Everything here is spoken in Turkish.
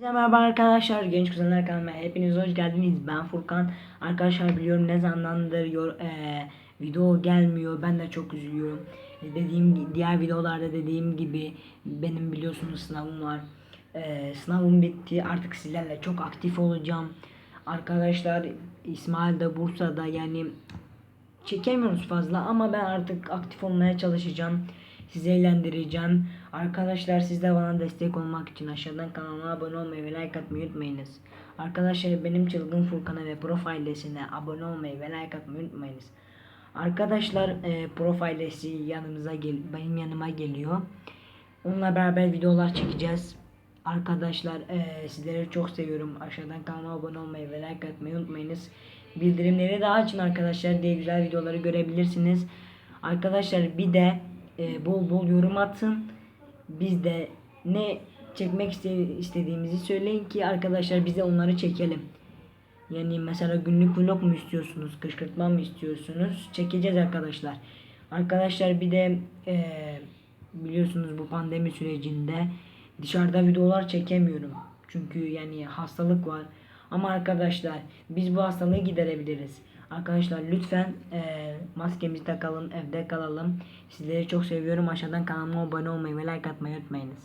Merhaba arkadaşlar, Genç Kuzenler kanalıma hepiniz hoş geldiniz. Ben Furkan. Arkadaşlar biliyorum ne zamandır yor- eee, video gelmiyor. Ben de çok üzülüyorum. E, Dediğim diğer videolarda dediğim gibi benim biliyorsunuz sınavım var. Eee, sınavım bitti. Artık sizlerle çok aktif olacağım. Arkadaşlar İsmail de Bursa'da yani çekemiyoruz fazla ama ben artık aktif olmaya çalışacağım. Sizi eğlendireceğim. Arkadaşlar siz de bana destek olmak için aşağıdan kanalıma abone olmayı ve like atmayı unutmayınız. Arkadaşlar benim Çılgın Furkan'a ve Prof ailesine abone olmayı ve like atmayı unutmayınız. Arkadaşlar e, Prof ailesi yanımıza gel benim yanıma geliyor. Onunla beraber videolar çekeceğiz. Arkadaşlar e, sizleri çok seviyorum. Aşağıdan kanalıma abone olmayı ve like atmayı unutmayınız. Bildirimleri de açın arkadaşlar diye güzel videoları görebilirsiniz. Arkadaşlar bir de e, bol bol yorum atın. Biz de ne çekmek iste- istediğimizi söyleyin ki arkadaşlar bize onları çekelim. Yani mesela günlük vlog mu istiyorsunuz, kışkırtma mı istiyorsunuz? Çekeceğiz arkadaşlar. Arkadaşlar bir de eee, biliyorsunuz bu pandemi sürecinde dışarıda videolar çekemiyorum. Çünkü yani hastalık var. Ama arkadaşlar biz bu hastalığı giderebiliriz. Arkadaşlar lütfen eee maskemizi takalım, evde kalalım. Sizleri çok seviyorum. Aşağıdan kanalıma abone olmayı ve like atmayı unutmayınız.